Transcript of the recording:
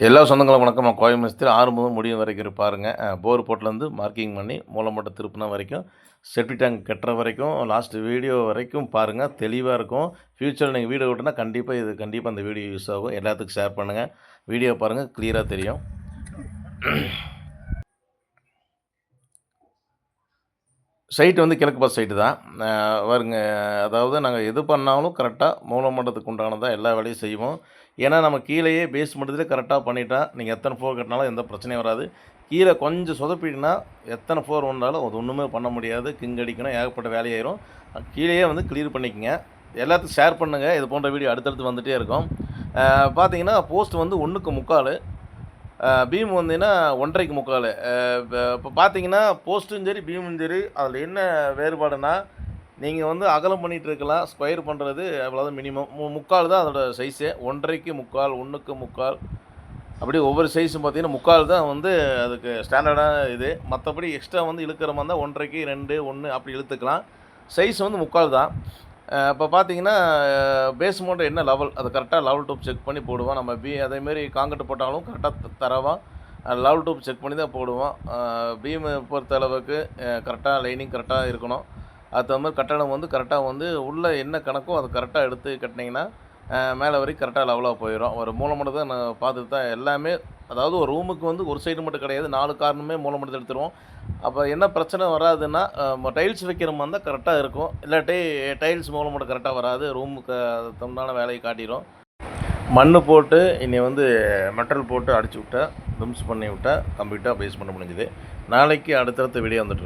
எல்லா சொந்தங்களும் வணக்கம் நான் கோயம்புத்தூர் ஆறு முதல் முடியும் வரைக்கும் இருப்பாருங்க. போர் போட்டிலேருந்து மார்க்கிங் பண்ணி மூலமட்ட திருப்பின வரைக்கும் செப்டி டேங்க் கட்டுற வரைக்கும் லாஸ்ட் வீடியோ வரைக்கும் பாருங்கள் தெளிவாக இருக்கும். ஃப்யூச்சரில் நீங்கள் வீடியோ விட்டுனா கண்டிப்பாக இது கண்டிப்பாக அந்த வீடியோ யூஸ் ஆகும். எல்லாத்துக்கும் ஷேர் பண்ணுங்கள் வீடியோ பாருங்கள் கிளியராக தெரியும். சைட்டு வந்து கிழக்கு பஸ் சைட்டு தான். வருங்க. அதாவது நாங்கள் எது பண்ணாலும் கரெக்டாக மூலமண்டலத்துக்கு உண்டானதாக எல்லா வேலையும் செய்வோம். ஏன்னா நம்ம கீழேயே பேஸ் மட்டத்திலே கரெக்டாக பண்ணிட்டா நீங்கள் எத்தனை ஃபோர் கட்டினாலும் எந்த பிரச்சனையும் வராது. கீழே கொஞ்சம் சொதப்பிட்டுனா எத்தனை ஃபோர் வந்தாலும் அது ஒன்றுமே பண்ண முடியாது. கிங் அடிக்கணும் ஏகப்பட்ட வேலையாயிரும். கீழேயே வந்து கிளியர் பண்ணிக்கங்க. எல்லாத்துக்கும் ஷேர் பண்ணுங்கள் இது போன்ற வீடியோ அடுத்தடுத்து வந்துகிட்டே இருக்கும். பார்த்தீங்கன்னா போஸ்ட் வந்து ஒன்றுக்கு முக்கால். பீம் வந்தீங்கன்னா ஒன்றரைக்கு முக்கால். இப்போ பார்த்தீங்கன்னா போஸ்ட்டும் சரி பீமும் சரி அதில் என்ன வேறுபாடுனா நீங்கள் வந்து அகலம் பண்ணிகிட்டு இருக்கலாம் ஸ்கொயர் பண்ணுறது அவ்வளோதான் மினிமம். மு முக்கால் தான் அதோட சைஸு ஒன்றரைக்கு முக்கால் ஒன்றுக்கு முக்கால். அப்படி ஒவ்வொரு சைஸும் பார்த்தீங்கன்னா முக்கால் தான் வந்து அதுக்கு ஸ்டாண்டர்டான இது. மற்றபடி எக்ஸ்ட்ரா வந்து இழுக்கிற மாதிரி தான் ஒன்றரைக்கு ரெண்டு ஒன்று அப்படி இழுத்துக்கலாம். சைஸ் வந்து முக்கால் தான். இப்போ பார்த்தீங்கன்னா பேஸ் மோட்டர் என்ன லெவல் அது கரெக்டாக லெவல் டூப் செக் பண்ணி போடுவோம் நம்ம பி அதேமாரி காங்கிரட் போட்டாலும் கரெக்டாக தரவாக லெவல் டூப் செக் பண்ணி தான் போடுவோம் பீம் பொறுத்த அளவுக்கு கரெக்டாக லைனிங் கரெக்டாக இருக்கணும். அது மாதிரி கட்டணம் வந்து கரெக்டாக வந்து உள்ளே என்ன கணக்கோ அது கரெக்டாக எடுத்து கட்டினீங்கன்னா மேலே வரைக்கும் கரெக்டாக லெவலாக போயிடும் ஒரு மூலமட்டத்தை தான் நான் பார்த்துட்டு தான் எல்லாமே அதாவது ஒரு ரூமுக்கு வந்து ஒரு சைடு மட்டும் கிடையாது நாலு காரணமே மூலமட்டத்தை எடுத்துருவோம். அப்போ என்ன பிரச்சனை வராதுன்னா டைல்ஸ் வைக்கிற மாதிரி இருந்தால் கரெக்டாக இருக்கும். இல்லாட்டி டைல்ஸ் மூலமட்டம் கரெக்டாக வராது. ரூமுக்கு தகுந்தான வேலையை காட்டிடும் மண் போட்டு இன்னை வந்து மெட்டல் போட்டு அடிச்சு விட்டா ரிம்ஸ் பண்ணி விட்டா கம்ப்ளீட்டாக பேஸ் பண்ண முடிஞ்சுது. நாளைக்கு அடுத்தடுத்த வீடியோ வந்துட்டு